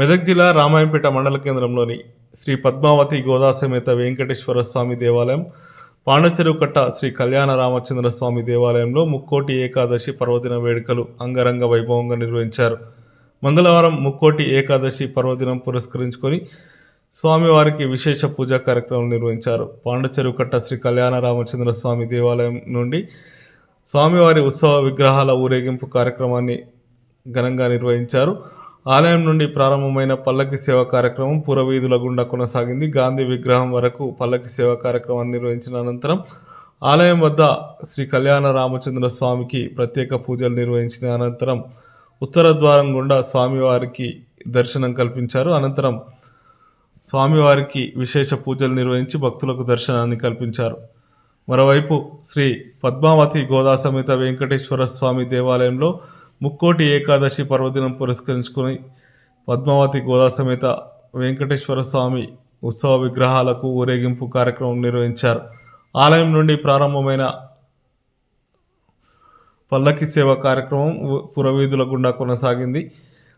మెదక్ జిల్లా రామాయంపేట మండల కేంద్రంలోని శ్రీ పద్మావతి గోదాసమేత వెంకటేశ్వర స్వామి దేవాలయం పాండచెరువు కట్ట శ్రీ కళ్యాణ రామచంద్ర స్వామి దేవాలయంలో ముక్కోటి ఏకాదశి పర్వదిన వేడుకలు అంగరంగ వైభవంగా నిర్వహించారు. మంగళవారం ముక్కోటి ఏకాదశి పర్వదినం పురస్కరించుకొని స్వామివారికి విశేష పూజా కార్యక్రమం నిర్వహించారు. పాండచెరువు కట్ట శ్రీ కళ్యాణ రామచంద్ర స్వామి దేవాలయం నుండి స్వామివారి ఉత్సవ విగ్రహాల ఊరేగింపు కార్యక్రమాన్ని ఘనంగా నిర్వహించారు. ఆలయం నుండి ప్రారంభమైన పల్లకి సేవ కార్యక్రమం పురవీధుల గుండా కొనసాగింది. గాంధీ విగ్రహం వరకు పల్లకి సేవ కార్యక్రమాన్ని నిర్వహించిన అనంతరం ఆలయం వద్ద శ్రీ కళ్యాణ రామచంద్ర స్వామికి ప్రత్యేక పూజలు నిర్వహించిన అనంతరం ఉత్తర ద్వారం గుండా స్వామివారికి దర్శనం కల్పించారు. అనంతరం స్వామివారికి విశేష పూజలు నిర్వహించి భక్తులకు దర్శనాన్ని కల్పించారు. మరోవైపు శ్రీ పద్మావతి గోదా సమేత వెంకటేశ్వర స్వామి దేవాలయంలో ముక్కోటి ఏకాదశి పర్వదినం పురస్కరించుకుని పద్మావతి గోదా సమేత వెంకటేశ్వర స్వామి ఉత్సవ విగ్రహాలకు ఊరేగింపు కార్యక్రమం నిర్వహించారు. ఆలయం నుండి ప్రారంభమైన పల్లకి సేవ కార్యక్రమం పురవీధుల గుండా కొనసాగింది.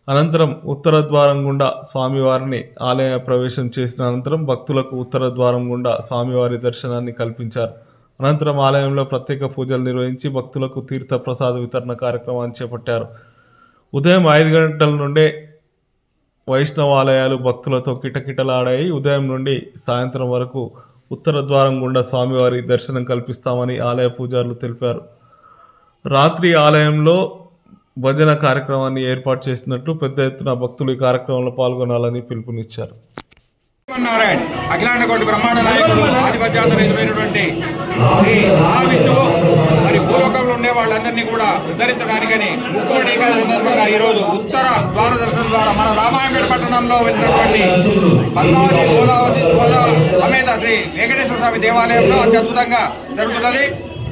అనంతరం ఉత్తర ద్వారం గుండా స్వామివారిని ఆలయ ప్రవేశం చేసిన అనంతరం భక్తులకు ఉత్తర ద్వారం గుండా స్వామివారి దర్శనాన్ని కల్పించారు. అనంతరం ఆలయంలో ప్రత్యేక పూజలు నిర్వహించి భక్తులకు తీర్థ ప్రసాద వితరణ కార్యక్రమాన్ని చేపట్టారు. ఉదయం ఐదు గంటల నుండే వైష్ణవ ఆలయాలు భక్తులతో కిటకిటలాడాయి. ఉదయం నుండి సాయంత్రం వరకు ఉత్తర ద్వారం గుండా స్వామివారి దర్శనం కల్పిస్తామని ఆలయ పూజారులు తెలిపారు. రాత్రి ఆలయంలో భజన కార్యక్రమాన్ని ఏర్పాటు చేసినట్లు పెద్ద ఎత్తున భక్తులు ఈ కార్యక్రమంలో పాల్గొనాలని పిలుపునిచ్చారు. నారాయణ అఖిలాండ కోటి బ్రహ్మాండ నాయకుడు ఆధిపత్యాంతర ఎదురైనటువంటి శ్రీ మహావిష్ణువు మరి భూలోకంలో ఉండే వాళ్ళందరినీ కూడా ఉద్ధరించడానికని ముఖ్యమంత్రి సందర్భంగా ఈ రోజు ఉత్తర ద్వార దర్శనం ద్వారా మన రామాయంపేట పట్టణంలో వెళ్తున్నటువంటి పద్మావతి గోదావతి గోదా సమేత శ్రీ వెంకటేశ్వర స్వామి దేవాలయంలో అత్యద్భుతంగా జరుగుతున్నది.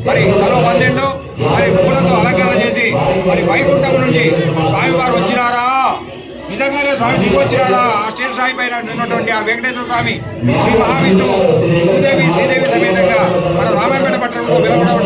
మరి మరో పన్నెండు మరి పూలతో అలంకరణ చేసి మరి వైకుంఠం నుంచి స్వామివారు వచ్చినారా? నిజంగానే స్వామి దిగి వచ్చినారా ఆ పైన ఉన్నటువంటి ఆ వెంకటేశ్వర స్వామి శ్రీ మహావిష్ణువు భూదేవి శ్రీదేవి సమేతంగా మన రామాయపేట పట్టణంలో వెలవడం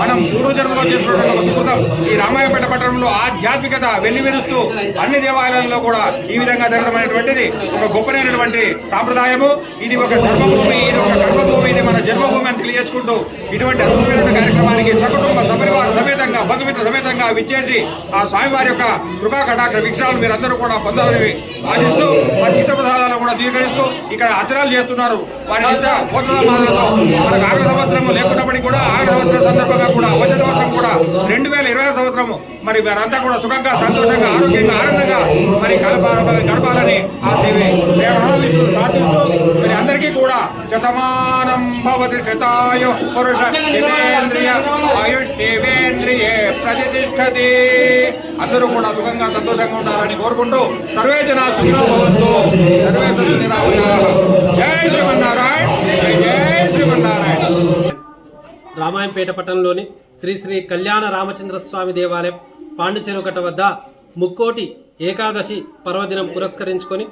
మనం పూర్వజన్మలో చేసినటువంటి ఒక సుకృతం. ఈ రామాయపేట పట్టణంలో ఆధ్యాత్మికత వెల్లివిరుస్తూ అన్ని దేవాలయాల్లో కూడా ఈ విధంగా జరగడం అనేటువంటిది ఒక గొప్పనైనటువంటి సాంప్రదాయము. ఇది ఒక ధర్మభూమి ఇది ఒక కర్మభూమి ఇది మన జన్మభూమి అని తెలియజేసుకుంటూ ఇటువంటి అద్భుతమైనటువంటి కార్యక్రమానికి సకుటుంబ సపరివార సమేతంగా బంధుమిత్ర సమేతంగా విచ్చేసి ఆ స్వామివారి యొక్క కృపా కటాక్ష విగ్రహాలు మీరందరూ కూడా పొందాలని ఆశిస్తూ మరి తీర్థ ప్రసాదాలను కూడా స్వీకరిస్తూ ఇక్కడ అచరాలు చేస్తున్నారు. వారి నిత్య భోజనామాలతో మనకు ఆగడ సంవత్సరం లేకున్నప్పటికీ కూడా ఆగడ సంవత్సరం సందర్భంగా కూడా వచ్చే సంవత్సరం కూడా రెండు వేల ఇరవై సంవత్సరము. మరి వారంతా కూడా సుఖంగా సంతోషంగా ఆరోగ్యంగా ఆనందంగా మరి గడపాలని గడపాలని ఆ దేవి ప్రార్థిస్తూ మరి అందరికీ కూడా శతమానం భవతి శతాయో పురుష ఆయుష్ేంద్రియే ప్రతిష్టతి అందరూ కూడా సుఖంగా సంతోషంగా ఉండాలని కోరుకుంటూ సర్వే జన సుఖినో భవంతు. సర్వే జై శ్రీమన్నారాయణ. జై శ్రీమన్నారాయణ. రామాయంపేట పట్టణంలోని శ్రీ శ్రీ కళ్యాణ రామచంద్ర స్వామి దేవాలయం పాండుచెరుకట్ట వద్ద ముక్కోటి ఏకాదశి పర్వదినం పురస్కరించుకొని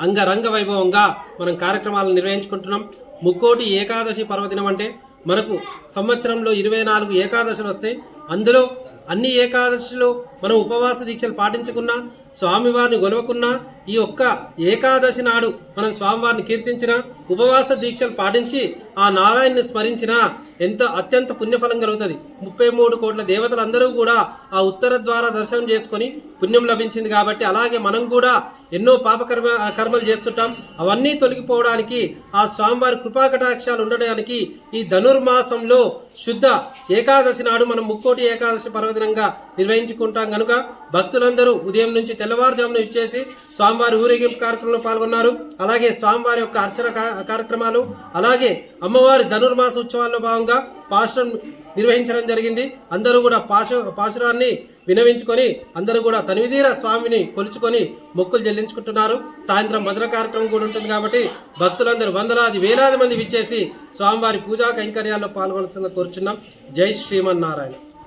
అంగరంగ వైభవంగా మనం కార్యక్రమాలను నిర్వహించుకుంటున్నాం. ముక్కోటి ఏకాదశి పర్వదినం అంటే మనకు సంవత్సరంలో ఇరవై నాలుగు ఏకాదశులు వస్తాయి అందులో అన్ని ఏకాదశిలో మనం ఉపవాస దీక్షలు పాటించుకున్నా స్వామివారిని గొలవకున్నా ఈ ఒక్క ఏకాదశి నాడు మనం స్వామివారిని కీర్తించిన ఉపవాస దీక్షలు పాటించి ఆ నారాయణ్ని స్మరించిన ఎంత అత్యంత పుణ్యఫలం కలుగుతుంది. ముప్పై మూడు కోట్ల దేవతలందరూ కూడా ఆ ఉత్తర ద్వారా దర్శనం చేసుకొని పుణ్యం లభించింది కాబట్టి అలాగే మనం కూడా ఎన్నో పాపకర్మ కర్మలు చేస్తుంటాం. అవన్నీ తొలగిపోవడానికి ఆ స్వామివారి కృపాకటాక్షాలు ఉండడానికి ఈ ధనుర్మాసంలో శుద్ధ ఏకాదశి నాడు మనం ముక్కోటి ఏకాదశి పర్వదినంగా నిర్వహించుకుంటాం కనుక భక్తులందరూ ఉదయం నుంచి తెల్లవారుజామున ఇచ్చేసి స్వామివారి ఊరేగింపు కార్యక్రమంలో పాల్గొన్నారు. అలాగే స్వామివారి యొక్క అర్చన కార్యక్రమాలు అలాగే అమ్మవారి ధనుర్మాస ఉత్సవాల్లో భాగంగా పాశురం నిర్వహించడం జరిగింది. అందరూ కూడా పాశు పాశురాన్ని వినవించుకొని అందరూ కూడా తనివిదీర స్వామిని కొలుచుకొని మొక్కులు చెల్లించుకుంటున్నారు. సాయంత్రం మధుర కార్యక్రమం కూడా ఉంటుంది కాబట్టి భక్తులందరూ వందలాది వేలాది మంది విచ్చేసి స్వామివారి పూజా కైంకర్యాల్లో పాల్గొనాల్సిన కోరుచున్నాం. జై శ్రీమన్నారాయణ.